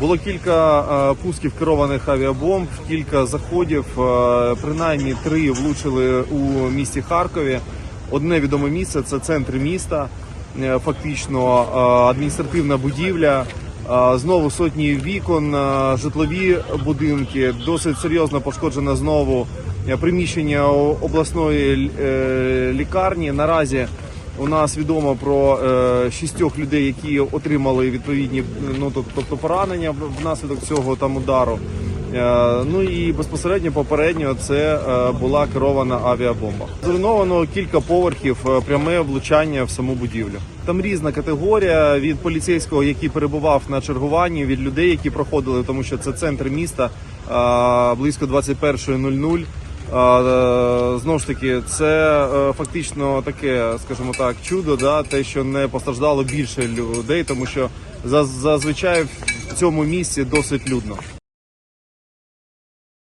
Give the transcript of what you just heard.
Було кілька е, пусків керованих авіабомб, кілька заходів. е, принаймні три влучили у місті Харкові. Одне відоме місце це центр міста, е, фактично адміністративна будівля. Знову сотні вікон, житлові будинки. Досить серйозно пошкоджено знову приміщення обласної лікарні. Наразі у нас відомо про е, шістьох людей, які отримали відповідні ну тобто поранення внаслідок цього там удару. Е, ну і безпосередньо попередньо це е, була керована авіабомба. Зруйновано кілька поверхів, пряме влучання в саму будівлю. Там різна категорія від поліцейського, який перебував на чергуванні, від людей, які проходили, тому що це центр міста близько 21.00. Е, Знову ж таки, це е, фактично таке, скажімо так, чудо, да, те, що не постраждало більше людей, тому що заз- зазвичай в цьому місці досить людно.